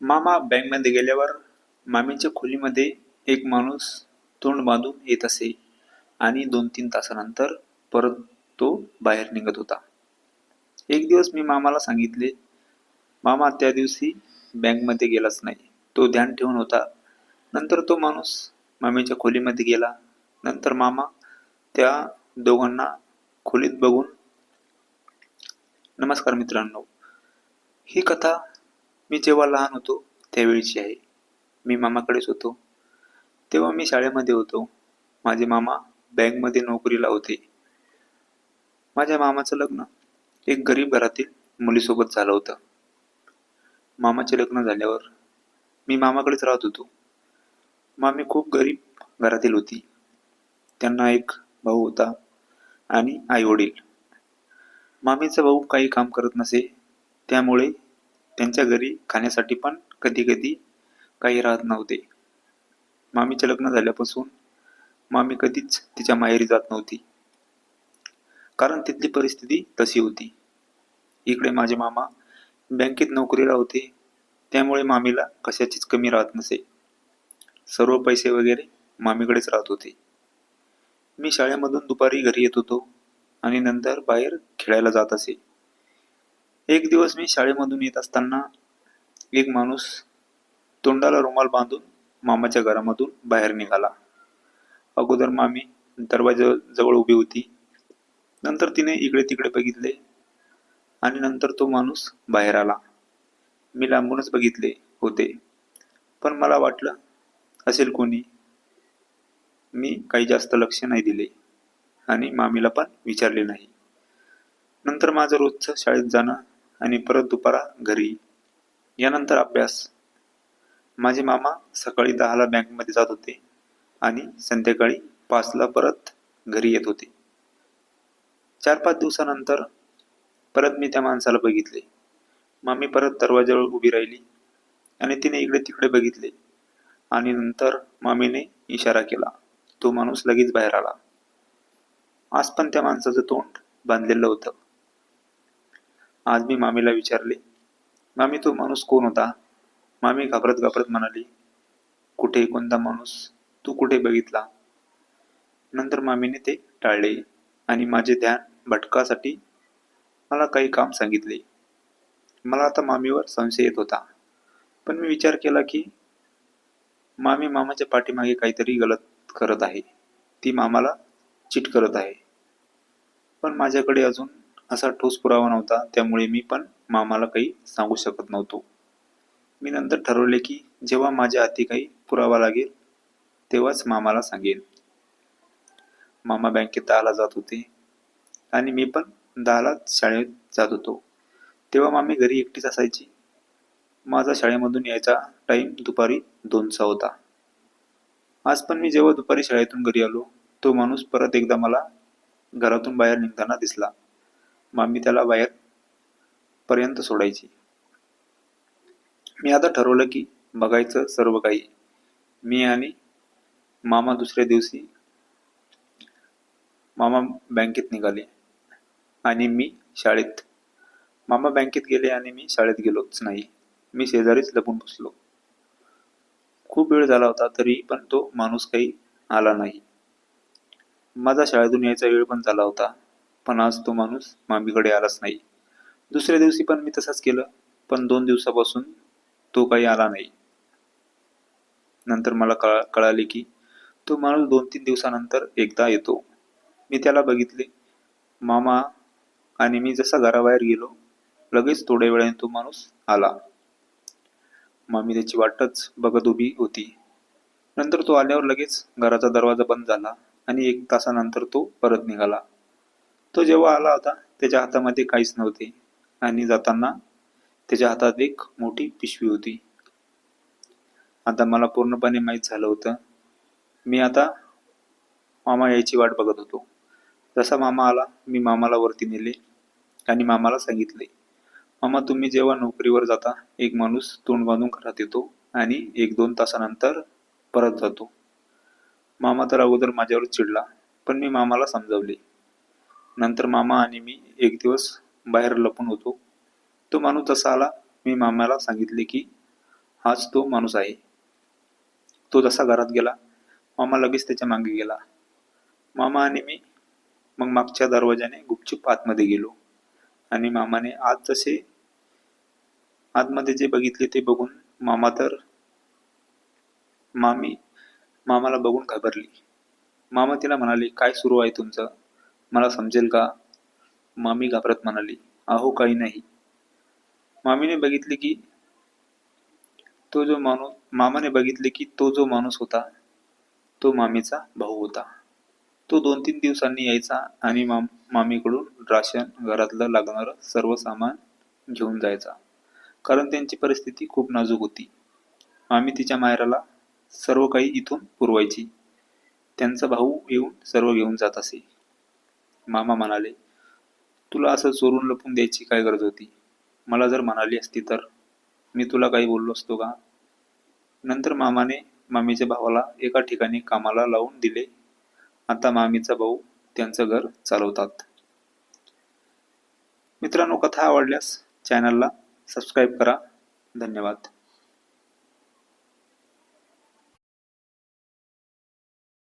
मामा बँकमध्ये गेल्यावर मामीच्या खोलीमध्ये एक माणूस तोंड बांधून येत असे आणि दोन तीन तासानंतर परत तो बाहेर निघत होता. एक दिवस मी मामाला सांगितले मामा त्या दिवशी बँकमध्ये गेलाच नाही. तो ध्यान ठेवून होता. नंतर तो माणूस मामीच्या खोलीमध्ये गेला. नंतर मामा त्या दोघांना खोलीत बघून नमस्कार मित्रांनो ही कथा मी जेव्हा लहान होतो त्यावेळीची आहे मी मामाकडेच होतो. तेव्हा मी शाळेमध्ये होतो. माझे मामा बँकमध्ये नोकरीला होते. माझ्या मामाचं लग्न एक गरीब घरातील मुलीसोबत झालं होतं. मामाचे लग्न झाल्यावर मी मामाकडेच राहत होतो. मामी खूप गरीब घरातील होती. त्यांना एक भाऊ होता आणि आई वडील. मामीचा भाऊ काही काम करत नसे त्यामुळे त्यांच्या घरी खाण्यासाठी पण कधी कधी काही राहत नव्हते. मामीचे लग्न झाल्यापासून मामी कधीच तिच्या माहेरी जात नव्हती. कारण तिथली परिस्थिती तशी होती. इकडे माझे मामा बँकेत नोकरीला होते. त्यामुळे मामीला कशाचीच कमी राहत नसे. सर्व पैसे वगैरे मामीकडेच राहत होते. मी शाळेमधून दुपारी घरी येत होतो आणि नंतर बाहेर खेळायला जात असे. एक दिवस मी शाळेमधून येत असताना एक माणूस तोंडाला रुमाल बांधून मामाच्या घरामधून बाहेर निघाला. अगोदर मामी दरवाजा जवळ उभी होती. नंतर तिने इकडे तिकडे बघितले आणि नंतर तो माणूस बाहेर आला. मी लांबूनच बघितले होते. पण मला वाटलं असेल कोणी? मी काही जास्त लक्ष नाही दिले आणि मामीला पण विचारले नाही. नंतर माझं रोजचं शाळेत जाणं आणि परत दुपारा घरी. यानंतर अभ्यास. माझे मामा सकाळी दहाला बँकमध्ये जात होते आणि संध्याकाळी पाचला परत घरी येत होते. चार पाच दिवसानंतर परत मी त्या माणसाला बघितले. मामी परत दरवाजावर उभी राहिली आणि तिने इकडे तिकडे बघितले. आणि नंतर मामीने इशारा केला तो माणूस लगेच बाहेर आला. आज पण त्या माणसाचं तोंड बांधलेलं होतं. आज मी मामीला विचारले मामी तो माणूस कोण होता? मामी घाबरत घाबरत म्हणाली कुठे कोणता माणूस? तू कुठे बघितला? नंतर मामीने ते टाळले आणि माझे ध्यान भटकासाठी मला काही काम सांगितले. मला आता मामीवर संशय येत होता. पण मी विचार केला की मामी मामाच्या पाठीमागे काहीतरी गलत करत आहे. ती मामाला चिट करत आहे. पण माझ्याकडे अजून असा ठोस पुरावा नव्हता त्यामुळे मी पण मामाला काही सांगू शकत नव्हतो. मी नंतर ठरवले की जेव्हा माझ्या हाती काही पुरावा लागेल तेव्हाच मामाला सांगेन. मामा बँकेत दहाला जात होते आणि मी पण दहालाच शाळेत जात होतो. तेव्हा मामी घरी एकटीच असायची. माझा शाळेमधून यायचा टाईम दुपारी दोनचा होता. आज पण मी जेव्हा दुपारी शाळेतून घरी आलो तो माणूस परत एकदा मला घरातून बाहेर निघताना दिसला. मामी त्याला बाहेर पर्यंत सोडायची. मी आता ठरवलं की बघायचं सर्व काही. मी आणि मामा दुसऱ्या दिवशी मामा बँकेत निघाले आणि मी शाळेत. मामा बँकेत गेले आणि मी शाळेत गेलोच नाही. मी शेजारीच लपून बसलो. खूप वेळ झाला होता तरी पण तो माणूस काही आला नाही. माझा शाळेतून यायचा वेळ पण झाला होता. पण आज तो माणूस मामीकडे आलाच नाही. दुसऱ्या दिवशी पण मी तसंच केलं पण दोन दिवसापासून तो काही आला नाही. नंतर मला कळ कळाले की तो माणूस दोन तीन दिवसानंतर एकदा येतो. मी त्याला बघितले. मामा आणि मी जसा घराबाहेर गेलो लगेच थोड्या वेळाने तो माणूस आला. मामी त्याची वाटच बघत उभी होती. नंतर तो आल्यावर लगेच घराचा दरवाजा बंद झाला आणि एक तासानंतर तो परत निघाला. तो जेव्हा आला होता त्याच्या हातामध्ये काहीच नव्हते. आणि जाताना त्याच्या हातात एक मोठी पिशवी होती. आता मला पूर्णपणे माहीत झालं होतं. मी आता मामा यायची वाट बघत होतो. जसा मामा आला मी मामाला वरती नेले आणि मामाला सांगितले मामा तुम्ही जेव्हा नोकरीवर जाता एक माणूस तोंड बांधून घरात येतो आणि एक दोन तासानंतर परत जातो. मामा तर अगोदर माझ्यावर चिडला पण मी मामाला समजावले. नंतर मामा आणि मी एक दिवस बाहेर लपून होतो. तो माणूस जसा आला मी मामाला सांगितले की हाच तो माणूस आहे. तो जसा घरात गेला मामा लगेच त्याच्यामागे गेला. मामा आणि मी मग मागच्या दरवाजाने गुपचूप आतमध्ये गेलो आणि मामाने आत जसे आतमध्ये जे बघितले ते बघून मामा तर मामी मामाला बघून घाबरली. मामा तिला म्हणाले काय सुरू आहे तुमचं? मला समजेल का? मामी घाबरत म्हणाली. अहो काही नाही. मामीने बघितले की तो जो माणूस मामाने बघितले की तो जो माणूस होता तो मामीचा भाऊ होता. तो दोन तीन दिवसांनी यायचा आणि माम मामीकडून राशन घरातलं लागणारं सर्व सामान घेऊन जायचा. कारण त्यांची परिस्थिती खूप नाजूक होती. मामी तिच्या मायराला सर्व काही इथून पुरवायची. त्यांचा भाऊ येऊन सर्व घेऊन जात असे. मामा म्हणाले तुला असं चोरून लपून द्यायची काय गरज होती? मला जर म्हणाली असती तर? मी तुला काही बोललो असतो का? नंतर मामाने मामीच्या भावाला एका ठिकाणी कामाला लावून दिले. आता मामीचा भाऊ त्यांचं घर चालवतात. मित्रांनो कथा आवडल्यास चॅनलला सबस्क्राईब करा. धन्यवाद.